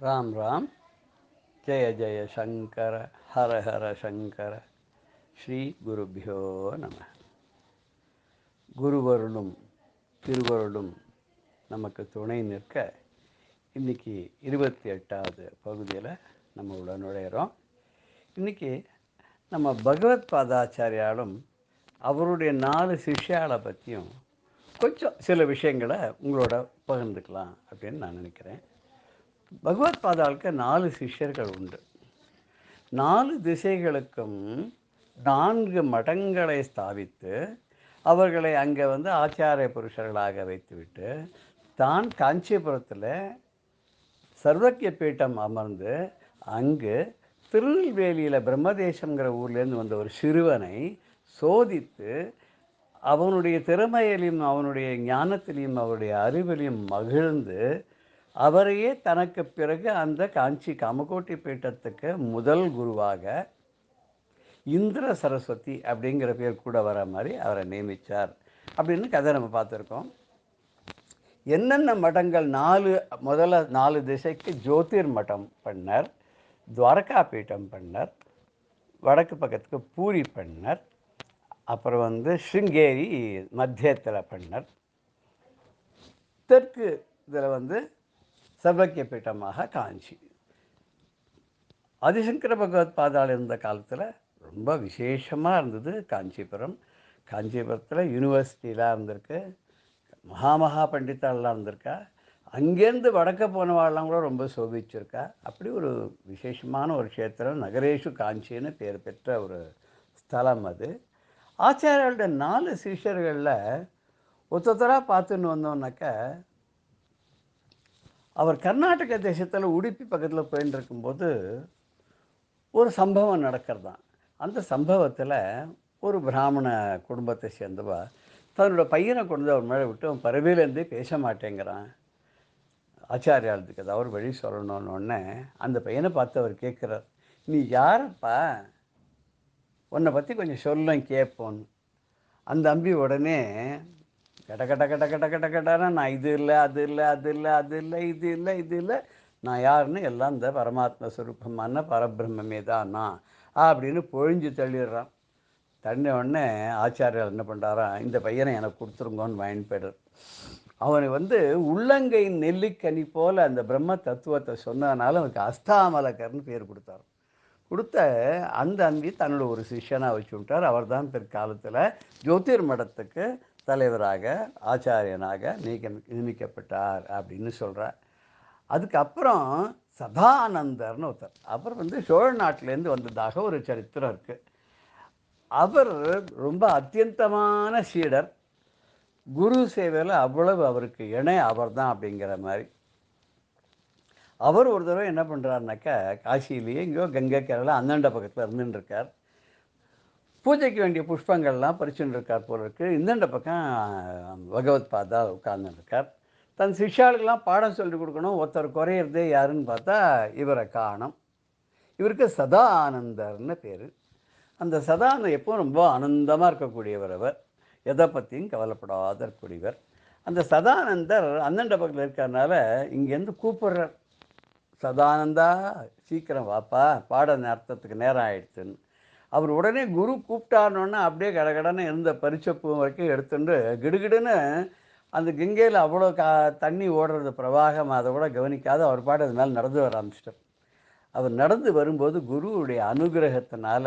ராம் ராம் ஜெய ஜெய சங்கர ஹர ஹர சங்கர ஸ்ரீ குருபியோ நம குருவருளும் திருவருளும் நமக்கு துணை நிற்க இன்றைக்கி இருபத்தி எட்டாவது பகுதியில் நம்ம உள்ள நுழையிறோம். இன்றைக்கி நம்ம பகவத் பாதாச்சாரியாலும் அவருடைய நாலு சிஷ்யாலை பற்றியும் கொஞ்சம் சில விஷயங்களை உங்களோட பகிர்ந்துக்கலாம் அப்படின்னு நான் நினைக்கிறேன். பகவத் பாதாளுக்கு நாலு சிஷ்யர்கள் உண்டு. நாலு திசைகளுக்கும் நான்கு மடங்களை ஸ்தாபித்து அவர்களை அங்கே வந்து ஆச்சாரிய புருஷர்களாக வைத்துவிட்டு தான் காஞ்சிபுரத்தில் சர்வக்கிய பீட்டம் அமர்ந்து அங்கு திருநெல்வேலியில் பிரம்மதேசங்கிற ஊர்லேருந்து வந்த ஒரு சிறுவனை சோதித்து அவனுடைய திறமையிலையும் அவனுடைய ஞானத்திலையும் அவருடைய அறிவிலையும் மகிழ்ந்து அவரையே தனக்கு பிறகு அந்த காஞ்சி காமகோட்டி பீட்டத்துக்கு முதல் குருவாக இந்திர சரஸ்வதி அப்படிங்கிற பேர் கூட வர மாதிரி அவரை நியமித்தார் அப்படின்னு கதை நம்ம பார்த்துருக்கோம். என்னென்ன மடங்கள் நாலு முதல்ல நாலு திசைக்கு ஜோதிர் மடம் பண்ணார் துவாரகா பீட்டம் பண்ணார் வடக்கு பக்கத்துக்கு பூரி பண்ணார் அப்புறம் வந்து ஸ்ருங்கேரி மத்தியத்தில் பண்ணார். தெற்கு இதில் வந்து சர்வக்கிய பீட்டமாக காஞ்சி. ஆதிசங்கர பகவத் பாதாள் இருந்த காலத்தில் ரொம்ப விசேஷமாக இருந்தது காஞ்சிபுரம். காஞ்சிபுரத்தில் யூனிவர்சிட்டிலாம் இருந்திருக்கு. மகாமகா பண்டிதாலாம் இருந்திருக்கா. அங்கேருந்து வடக்க போனவாள்லாம் கூட ரொம்ப சோபிச்சிருக்கா. அப்படி ஒரு விசேஷமான ஒரு க்ஷேத்திரம் நகரேஷு காஞ்சின்னு பேர் பெற்ற ஒரு ஸ்தலம் அது. ஆச்சாரியோட நாலு சிஷ்யர்களில் ஒத்தொத்தராக பார்த்துன்னு வந்தோன்னாக்கா அவர் கர்நாடக தேசத்தில் உடுப்பி பக்கத்தில் போயின்னு இருக்கும்போது ஒரு சம்பவம் நடக்கிறதான். அந்த சம்பவத்தில் ஒரு பிராமண குடும்பத்தை சேர்ந்தவா தன்னோட பையனை கொண்டு அவர் மேலே விட்டு அவன் பறவையிலேருந்தே பேச மாட்டேங்கிறான். ஆச்சாரியாளத்துக்கு அது அவர் வழி சொல்லணும்னு உடனே அந்த பையனை பார்த்து அவர் கேட்குறார் நீ யாரப்பா? உன்னை பற்றி கொஞ்சம் சொல்லும் கேட்போன்னு. அந்த அம்பி உடனே கட கட கட கட கட கடனா நான் இது இல்லை அது இல்லை அது இல்லை அது இல்லை இது இல்லை இது இல்லை. நான் யாருன்னு எல்லாம் இந்த பரமாத்ம சுரூபமான பரபிரம்மே தான் நான் அப்படின்னு பொழிஞ்சு தள்ளிடுறான். தண்ணி உடனே ஆச்சாரியார் என்ன பண்ணுறாரா இந்த பையனை எனக்கு கொடுத்துருங்கோன்னு வாங்கிட்டு போய்டுறார். அவனுக்கு வந்து உள்ளங்கை நெல்லிக்கனி போல் அந்த பிரம்ம தத்துவத்தை சொன்னதுனால அவனுக்கு அஸ்தாமலக்கர்னு பேர் கொடுத்தார். கொடுத்த அந்த அன்பி தன்னோட ஒரு சிஷ்யனாக வச்சு விட்டார். அவர் தான் பிற்காலத்தில் ஜோதிர் மடத்துக்கு தலைவராக ஆச்சாரியனாக நீக்க நியமிக்கப்பட்டார் அப்படின்னு சொல்கிறார் அதுக்கப்புறம் சதானந்தர்னு ஒருத்தர். அவர் வந்து சோழ நாட்டிலேருந்து வந்ததாக ஒரு சரித்திரம் இருக்குது அவர் ரொம்ப அத்தியந்தமான சீடர். குரு சேவையில் அவ்வளவு அவருக்கு இணை அவர் தான் அப்படிங்கிற மாதிரி. அவர் ஒரு தடவை என்ன பண்ணுறாருனாக்கா காசியிலேயே எங்கேயோ கங்கை கேரளா அந்தாண்ட பக்கத்தில் இருந்துட்டுருக்கார். இருக்கார் பூஜைக்கு வேண்டிய புஷ்பங்கள்லாம் பறிச்சுட்டு இருக்கார் போல இருக்கு இந்தாண்ட பக்கம் பகவத் பாதா உட்கார்ந்துருக்கார் தன் சிஷ்யாளுக்கெல்லாம் பாடம் சொல்லி கொடுக்கணும் ஒருத்தர் குறையிறதே யாருன்னு பார்த்தா இவரை காணும். இவருக்கு சதா ஆனந்தர்னு பேர். அந்த சதானந்தம் எப்போ ரொம்ப ஆனந்தமாக இருக்கக்கூடியவர் அவர். எதை பற்றியும் கவலைப்படாத இருக்கக்கூடியவர் அந்த சதானந்தர் அந்தண்ட பக்கத்தில் இருக்கிறனால இங்கேருந்து கூப்பிடுறார். சதானந்தா சீக்கிரம் வாப்பா பாட நேரத்துக்கு நேரம் ஆயிடுச்சுன்னு. அவர் உடனே குரு கூப்பிட்டாருன்னா அப்படியே கடகடன்னு இருந்த பரிச்சப்பு வரைக்கும் எடுத்துட்டு கிடுகிடுன்னு அந்த கங்கையில் அவ்வளோ கா தண்ணி ஓடுறது பிரவாகம் அதை கூட கவனிக்காத அவர் பாடு அது மேலே நடந்து வர ஆரம்பிச்சிட்டார். அவர் நடந்து வரும்போது குருவுடைய அனுகிரகத்தினால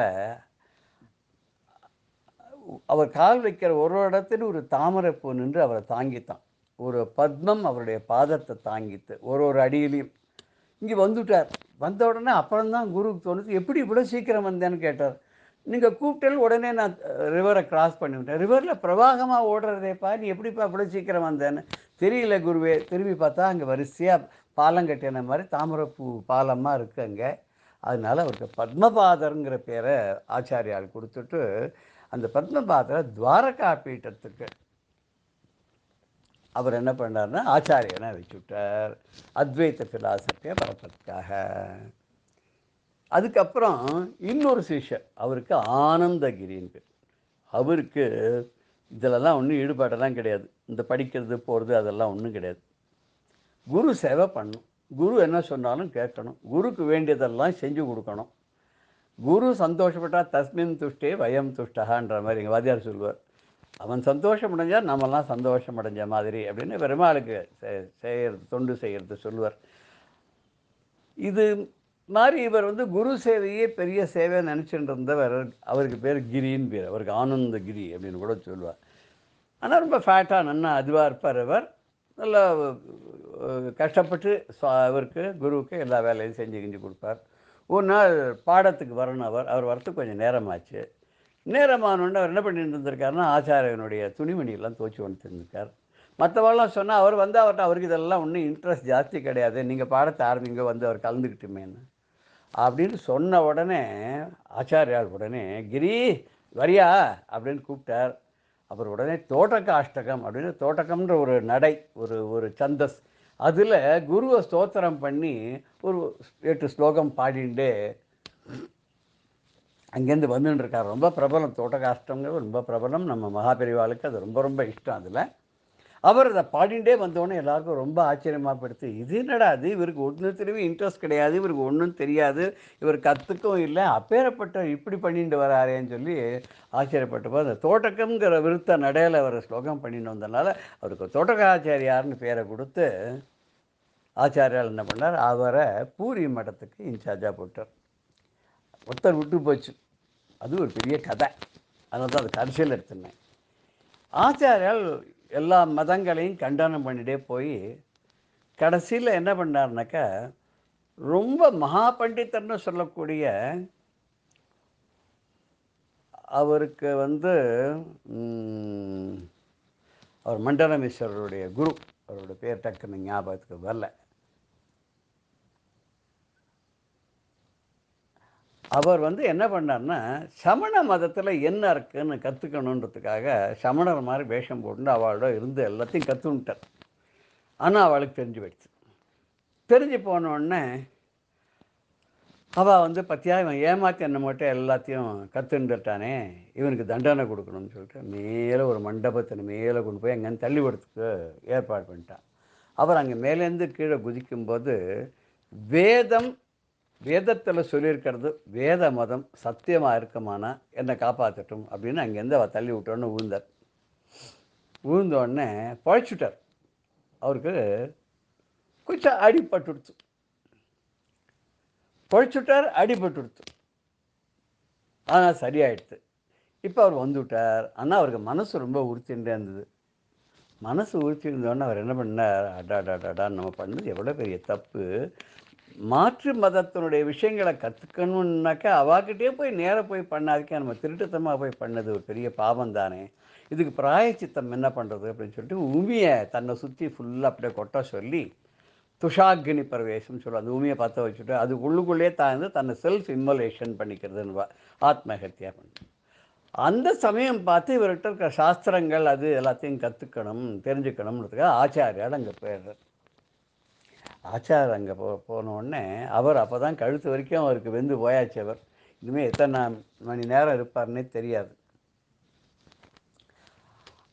அவர் கால் வைக்கிற ஒரு இடத்துல ஒரு தாமரை பூ நின்று அவரை தாங்கித்தான். ஒரு பத்மம் அவருடைய பாதத்தை தாங்கித்து ஒரு ஒரு அடியிலையும். இங்கே வந்துட்டார். வந்த உடனே அப்புறம்தான் குருவுக்கு தோணுது எப்படி இவ்வளோ சீக்கிரம் வந்தேன்னு? கேட்டார். நீங்கள் கூப்பிட்டால் உடனே நான் ரிவரை கிராஸ் பண்ணிவிட்டேன். ரிவரில் பிரவாகமாக ஓடுறதேப்பா நீ எப்படிப்பா இவ்வளோ சீக்கிரம் வந்தேன்னு? தெரியல குருவே. திரும்பி பார்த்தா அங்கே வரிசையாக பாலம் கட்டின மாதிரி தாமரைப்பூ பாலமாக இருக்குது அங்கே. அதனால் அவருக்கு பத்மபாதருங்கிற பேரை ஆச்சாரியால் கொடுத்துட்டு அந்த பத்மபாதரை துவாரகா பீட்டத்துக்கு அவர் என்ன பண்ணார்னா ஆச்சாரியனை வச்சுவிட்டார் அத்வைத்த ஃபிலாசபியை பரப்பதுக்காக அதுக்கப்புறம் இன்னொரு சிஷ்யர் அவருக்கு ஆனந்தகிரின்னு பேர். அவருக்கு இதிலெல்லாம் ஒன்றும் ஈடுபாடெல்லாம் கிடையாது. இந்த படிக்கிறது போகிறது அதெல்லாம் ஒன்றும் கிடையாது. குரு சேவை பண்ணும். குரு என்ன சொன்னாலும் கேட்கணும். குருக்கு வேண்டியதெல்லாம் செஞ்சு கொடுக்கணும். குரு சந்தோஷப்பட்டா தஸ்மின் துஷ்டே வயம் துஷ்டகான்ற மாதிரி எங்கள் வாதியார் சொல்லுவார். அவன் சந்தோஷம் அடைஞ்சால் நம்மெல்லாம் சந்தோஷம் அடைஞ்ச மாதிரி அப்படின்னு பெருமாளுக்கு செ- தொண்டு செய்கிறது சொல்லுவார். இது மாதிரி இவர் வந்து குரு சேவையே பெரிய சேவை நினச்சிட்டு இருந்தவர் அவருக்கு பேர் கிரின்னு பேர். அவருக்கு ஆனந்த கிரி அப்படின்னு கூட சொல்லுவார். ஆனால் ரொம்ப ஃபேட்டாக நன்னா அதுவாக இருப்பார் அவர். நல்லா கஷ்டப்பட்டு அவருக்கு குருவுக்கு எல்லா வேலையும் செஞ்சு கிஞ்சு கொடுப்பார். ஒரு நாள் பாடத்துக்கு வரணும் அவர். அவர் வரத்துக்கு கொஞ்சம் நேரமாச்சு. நேரமானோடனே அவர் என்ன பண்ணிட்டு இருந்திருக்காருன்னா ஆச்சாரியனுடைய துணிமணியெல்லாம் துவச்சி கொண்டு இருந்திருக்கார் மற்றவெல்லாம் சொன்னால் அவர் வந்து அவர்கிட்ட அவருக்கு இதெல்லாம் ஒன்றும் இன்ட்ரெஸ்ட் ஜாஸ்தி கிடையாது. நீங்கள் பாடத்தை ஆரம்பிங்க வந்து அவர் கலந்துக்கிட்டுமேன்னு. அப்படின்னு சொன்ன உடனே ஆச்சாரியார் உடனே கிரி வரியா? அப்படின்னு கூப்பிட்டார். அப்புறம் உடனே தோட்டக்க அஷ்டகம் அப்படின்னு தோட்டக்கம்ன்ற ஒரு நடை ஒரு ஒரு சந்தஸ். அதில் குருவை ஸ்தோத்திரம் பண்ணி ஒரு எட்டு ஸ்லோகம் பாடிண்டு அங்கேருந்து வந்துட்டுருக்கார் ரொம்ப பிரபலம். தோட்டகாஷ்டங்கிறது ரொம்ப பிரபலம். நம்ம மகாபெரிவாளுக்கு அது ரொம்ப ரொம்ப இஷ்டம். அதில் அவர் அதை பாடிண்டே வந்தோடனே எல்லாருக்கும் ரொம்ப ஆச்சரியமாக படுத்து இது என்னடா அது இவருக்கு ஒன்று திரும்பி இன்ட்ரெஸ்ட் கிடையாது இவருக்கு ஒன்றும் தெரியாது இவர் கற்றுக்கவும் இல்லை அப்பேரப்பட்ட இப்படி பண்ணிட்டு வராரேன்னு சொல்லி ஆச்சரியப்பட்டப்போ அந்த தோட்டக்கம்ங்கிற விருத்த நடையில் அவர் ஸ்லோகம் பண்ணிட்டு வந்தனால அவருக்கு தோட்டகாச்சாரியார்னு பேரை கொடுத்து ஆச்சாரியால் என்ன பண்ணார்? அவரை பூரி மடத்துக்கு இன்சார்ஜாக போட்டார். ஒருத்தர் விட்டு போச்சு. அது ஒரு பெரிய கதை. அதனால தான் அது கடைசியில் எடுத்துனேன் ஆச்சாரியால் எல்லா மதங்களையும் கண்டனம் பண்ணிட்டே போய் கடைசியில் என்ன பண்ணார்னாக்கா ரொம்ப மகா பண்டித்தர்னு சொல்லக்கூடிய அவருக்கு வந்து அவர் மண்டலமேஸ்வரருடைய குரு அவரோட பேர் டக்குன்னு ஞாபகத்துக்கு வரல. அவர் வந்து என்ன பண்ணார்னா சமண மதத்தில் என்ன இருக்குன்னு கற்றுக்கணுன்றதுக்காக சமணர் மாதிரி வேஷம் போட்டு அவளோட இருந்து எல்லாத்தையும் கற்றுன்ட்டார் ஆனால் அவளுக்கு தெரிஞ்சு போயிடுச்சு. தெரிஞ்சு போனோடனே அவள் வந்து பத்தியா இவன் ஏமாற்றி என்ன மட்டும் எல்லாத்தையும் கற்றுண்டுட்டானே இவனுக்கு தண்டனை கொடுக்கணும்னு சொல்லிட்டு மேலே ஒரு மண்டபத்தின் மேலே கொண்டு போய் அங்கேருந்து தள்ளி விடுறதுக்கு ஏற்பாடு பண்ணிட்டான். அவர் அங்கே மேலேருந்து கீழே குதிக்கும்போது வேதம் வேதத்தில் சொல்லியிருக்கிறது வேத மதம் சத்தியமாக இருக்குமானா என்னை காப்பாற்றட்டும் அப்படின்னு அங்கேருந்து அவர் தள்ளி விட்டோன்னு விழுந்தார் விழுந்த உடனே பழைச்சுட்டார். அவருக்கு கொஞ்சம் அடிபட்டுடுச்சு பழிச்சுட்டார் அடிபட்டுடுத்து ஆனால் சரியாயிடுது இப்போ அவர் வந்துவிட்டார் ஆனால் அவருக்கு மனசு ரொம்ப உறுத்தின்றே இருந்தது. மனசு உறுத்திருந்தோடனே அவர் என்ன பண்ணார்? அடாடாடாடா நம்ம பண்ணது எவ்வளோ பெரிய தப்பு. மாற்று மதத்தினுடைய விஷயங்களை கற்றுக்கணுன்னாக்கா அவாக்கிட்டே போய் நேராக போய் பண்ணாதுக்கே நம்ம திருட்டுத்தமாக போய் பண்ணது ஒரு பெரிய பாவம் தானே. இதுக்கு பிராயச்சித்தம் என்ன பண்ணுறது அப்படின்னு சொல்லிட்டு உமியை தன்னை சுற்றி ஃபுல்லாக அப்படியே கொட்ட சொல்லி துஷாக்னி பிரவேசம் சொல்லுவோம் அந்த உமியை பற்ற வச்சுட்டு அது உள்ளுக்குள்ளே தாழ்ந்து தன்னை செல்ஃப் இம்மலேஷன் பண்ணிக்கிறதுன்னு ஆத்மஹத்தியா பண்ணு. அந்த சமயம் பார்த்து இவர்கிட்ட இருக்கிற சாஸ்திரங்கள் அது எல்லாத்தையும் கற்றுக்கணும் தெரிஞ்சுக்கணும்ன்றதுக்காக ஆச்சாரியால் அங்கே போயிடுறார். ஆச்சார் அங்கே போ போன உடனே அவர் அப்போ தான் கழுத்து வரைக்கும் அவருக்கு வெந்து போயாச்சு அவர். இனிமேல் எத்தனை மணி நேரம் இருப்பார்னே தெரியாது.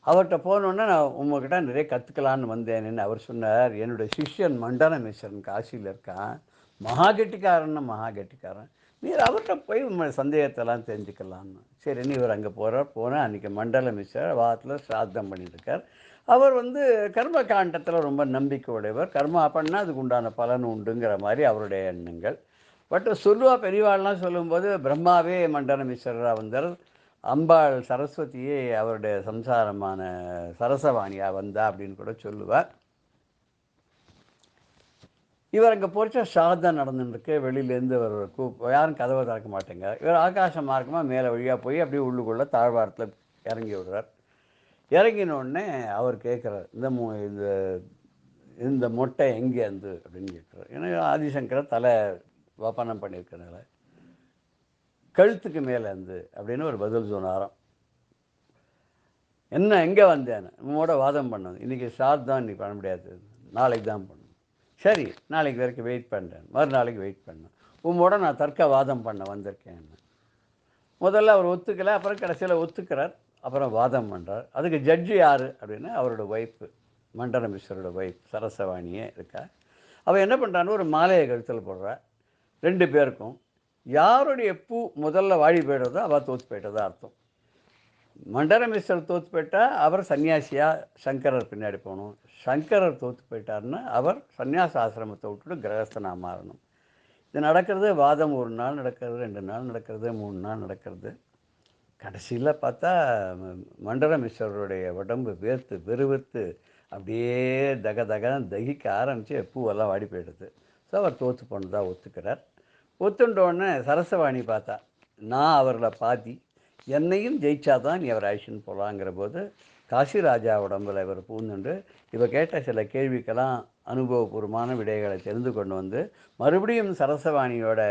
அவர்கிட்ட போனோடனே நான் உங்ககிட்ட நிறைய கற்றுக்கலான்னு வந்தேன்னு அவர் சொன்னார். என்னுடைய சிஷ்யன் மண்டன மிஸ்ரன் காசியில் இருக்கான். மகா கெட்டிக்காரன்னு மகா கெட்டிக்காரன் நீர் அவர்கிட்ட போய் உங்க சந்தேகத்தெல்லாம் தெரிஞ்சுக்கலான்னு சரின்னு இவர் அங்கே போகிறார் போனால் அன்றைக்கி மண்டல மிஸ்ரர் வாரத்தில் சிராத்தம் பண்ணிட்டுருக்கார் அவர் வந்து கர்ம காண்டத்தில் ரொம்ப நம்பிக்கை உடையவர் கர்மா பண்ணால் அதுக்கு உண்டான பலன் உண்டுங்கிற மாதிரி அவருடைய எண்ணங்கள். பட் சொல்லுவா பெரியவாள்லாம் சொல்லும்போது பிரம்மாவே மண்டனமீஸ்வரராக வந்தார். அம்பாள் சரஸ்வதியே அவருடைய சம்சாரமான சரசவாணியாக வந்தா அப்படின்னு கூட சொல்லுவார். இவர் அங்கே போச்சா சாதம் நடந்துருக்கு வெளியிலேருந்து அவர் கூப்ப யாரும் கதவை திறக்க மாட்டேங்க இவர் ஆகாச மார்க்கமாக மேலே வழியாக போய் அப்படியே உள்ளுக்குள்ளே தாழ்வாரத்தில் இறங்கி விடுறார். இறங்கின உடனே அவர் கேட்குறார் இந்த மு இந்த இந்த மொட்டை எங்கே இருந்து? அப்படின்னு கேட்குறார். ஏன்னா ஆதிசங்கரை தலை வப்பனம் பண்ணியிருக்கனால கழுத்துக்கு மேலே இருந்து அப்படின்னு ஒரு பதில் சொன்னாராம். என்ன எங்கே வந்தேன் உங்களோட வாதம் பண்ணது. இன்றைக்கி ஷார்ட் தான் இன்னைக்கு பண்ண முடியாது. நாளைக்கு தான் பண்ணணும். சரி நாளைக்கு வரைக்கும் வெயிட் பண்ணுறேன் மறுநாளைக்கு வெயிட் பண்ணேன் உங்களோட நான் தர்க்க வாதம் பண்ண வந்திருக்கேன் முதல்ல அவர் ஒத்துக்கலை அப்புறம் கடைசியில் ஒத்துக்கிறார். அப்புறம் வாதம் பண்ணுறார் அதுக்கு ஜட்ஜு யார் அப்படின்னா அவரோட ஒய்ஃபு மண்டல மிஸ்வரோட ஒய்ஃப் சரசவாணியே இருக்கா அவள் என்ன பண்ணுறான்னு ஒரு மாலையை கழுத்தில் போடுறா ரெண்டு பேருக்கும் யாருடைய பூ முதல்ல வாடி போயிடுறதோ அவள் தோற்று போயிட்டதா அர்த்தம். மண்டல மிஸ்வர் தோற்று போயிட்டால் அவர் சன்னியாசியாக சங்கரர் பின்னாடி போகணும். சங்கரர் தோற்று போயிட்டாருன்னா அவர் சன்னியாச ஆசிரமத்தை விட்டுட்டு கிரகஸ்தனாக மாறணும். இது நடக்கிறது வாதம் ஒரு நாள் நடக்கிறது ரெண்டு நாள் நடக்கிறது மூணு நாள் நடக்கிறது. கடைசியில் பார்த்தா ம- மண்டல மிஸ்டருடைய உடம்பு வேர்த்து வெறுவித்து அப்படியே தக தகன்னு தகிக்க ஆரம்பித்து பூவெல்லாம் வாடி போயிடுது. ஸோ அவர் தோற்று போனதாக ஒத்துக்கிறார். ஒத்துண்டோடனே சரசவாணி பார்த்தா நான் அவரில் பாதி என்னையும் ஜெயிச்சாதான் நீ அவர் அழிச்சுன்னு போகலாங்கிற போது காசிராஜா உடம்பில் உடம்புல இவர் பூந்துண்டு இவர் கேட்ட சில கேள்விக்கெல்லாம் அனுபவபூர்வமான விடைகளை தெரிந்து கொண்டு வந்து மறுபடியும் சரசவாணியோட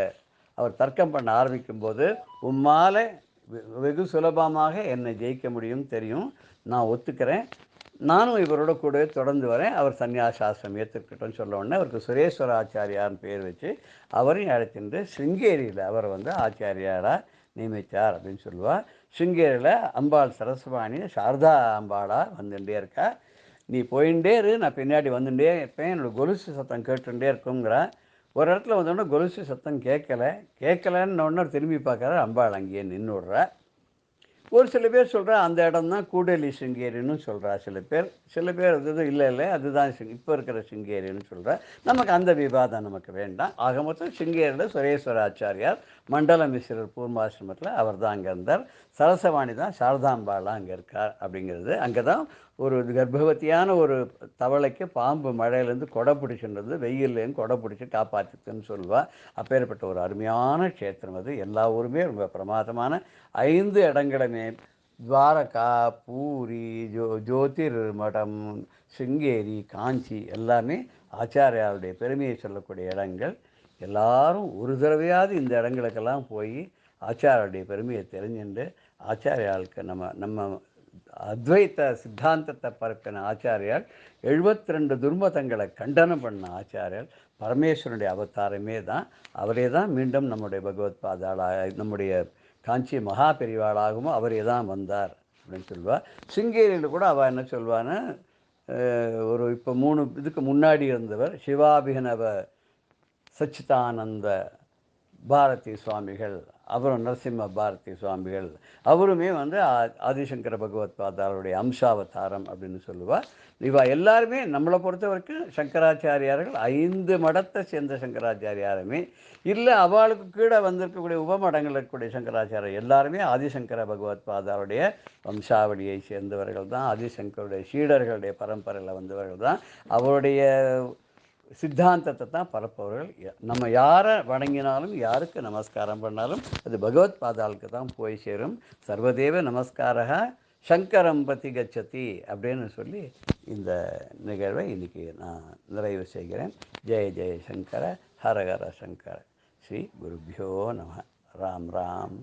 அவர் தர்க்கம் பண்ண ஆரம்பிக்கும்போது உம்மால வெகு சுலபமாக என்னை ஜெயிக்க முடியும் தெரியும். நான் ஒத்துக்கிறேன். நானும் இவரோட கூடவே தொடர்ந்து வரேன். அவர் சன்னியாசாஸ்திரம் ஏற்றுக்கிட்டோன்னு சொல்ல உடனே அவருக்கு சுரேஸ்வர ஆச்சாரியார்னு பேர் வச்சு அவரையும் அழைச்சிட்டு சிங்கேரியில் அவர் வந்து ஆச்சாரியாராக நியமித்தார் அப்படின்னு சொல்லுவாள் சிங்கேரியில் அம்பாள் சரஸ்வாணி சாரதா அம்பாளாக வந்துட்டே இருக்கா. நீ போயிட்டே இரு நான் பின்னாடி வந்துட்டே இருப்பேன். என்னோட கொலுசு சத்தம் கேட்டுகிட்டே இருக்குங்கிறேன் ஒரு இடத்துல வந்தோடனே கொலுசு சத்தம் கேட்கல. கேட்கலன்னு உடனே திரும்பி பார்க்குற அம்பாள் அங்கேயே நின்று ஒரு சில பேர் சொல்கிறா அந்த இடம் தான் கூடலி சிங்கேரின்னு சொல்கிறா சில பேர். சில பேர் அது இல்லை இல்லை அதுதான் இப்போ இருக்கிற சிங்கேரின்னு சொல்கிறா நமக்கு அந்த விவாதம் நமக்கு வேண்டாம். ஆக மொத்தம் சிங்கேரியில் சுரேஸ்வர ஆச்சாரியார் மண்டல மிஸ்ரர் பூர்வாசிரமத்தில் அவர் தான் அங்கே இருந்தார். சரசவாணி தான் சாரதாம்பாலாம் அங்கே இருக்கார் அப்படிங்கிறது. அங்கே தான் ஒரு கர்ப்பவத்தியான ஒரு தவளைக்கு பாம்பு மழையிலேருந்து கொடை பிடிச்சின்றது வெயில்லேருந்து கொடை பிடிச்சி காப்பாற்றுதுன்னு சொல்லுவாள் அப்பேற்பட்ட ஒரு அருமையான க்ஷேத்திரம் அது. எல்லா ஊருமே ரொம்ப பிரமாதமான ஐந்து இடங்களுமே. துவாரகா பூரி ஜோ ஜோதிர் மடம் சிங்கேரி காஞ்சி எல்லாமே ஆச்சாரியாருடைய பெருமையை சொல்லக்கூடிய இடங்கள். எல்லாரும் ஒரு தடவையாவது இந்த இடங்களுக்கெல்லாம் போய் ஆச்சாரியுடைய பெருமையை தெரிஞ்சுண்டு ஆச்சாரியாளுக்கு நம்ம நம்ம அத்வைத்த சித்தாந்தத்தை பரப்பின ஆச்சாரியார் எழுபத்தி ரெண்டு துர்மதங்களை கண்டனம் பண்ண ஆச்சாரியார் பரமேஸ்வரனுடைய அவதாரமே தான். அவரே தான் மீண்டும் நம்முடைய பகவத் பாதாளாக நம்முடைய காஞ்சி மகா பெரிவாளாகவும் அவரே தான் வந்தார் அப்படின்னு சொல்லுவாள் சிங்கேரியில் கூட அவள் என்ன சொல்வான்னு ஒரு இப்போ மூணு இதுக்கு முன்னாடி இருந்தவர் சிவாபிகனவ சச்சிதானந்த பாரதி சுவாமிகள் அப்புறம் நரசிம்ம பாரதி சுவாமிகள் அவருமே வந்து ஆ- ஆதிசங்கர பகவத் பாதாருடைய அம்சாவதாரம் அப்படின்னு சொல்லுவாள் இவா எல்லாருமே நம்மளை பொறுத்த வரைக்கும் சங்கராச்சாரியார்கள் ஐந்து மடத்தை சேர்ந்த சங்கராச்சாரியாருமே. இல்லை அவளுக்கு கீழே வந்திருக்கக்கூடிய உபமடங்கள் இருக்கக்கூடிய சங்கராச்சாரியர் எல்லாருமே ஆதிசங்கர பகவத் பாதாருடைய வம்சாவளியை சேர்ந்தவர்கள் தான் ஆதிசங்கருடைய சீடர்களுடைய பரம்பரையில் வந்தவர்கள் தான். அவருடைய சித்தாந்தத்தை தான் பரப்பவர்கள். நம்ம யாரை வணங்கினாலும் யாருக்கு நமஸ்காரம் பண்ணாலும் அது பகவத் பாதாளுக்கு தான் போய் சேரும். சர்வதேவ நமஸ்காரக சங்கரம் பத்தி கச்சதி அப்படின்னு சொல்லி இந்த நிகழ்வை இன்றைக்கி நான் நிறைவு செய்கிறேன். ஜெய ஜெய சங்கர ஹரஹர சங்கர. ஸ்ரீ குருபியோ நம. ராம் ராம்.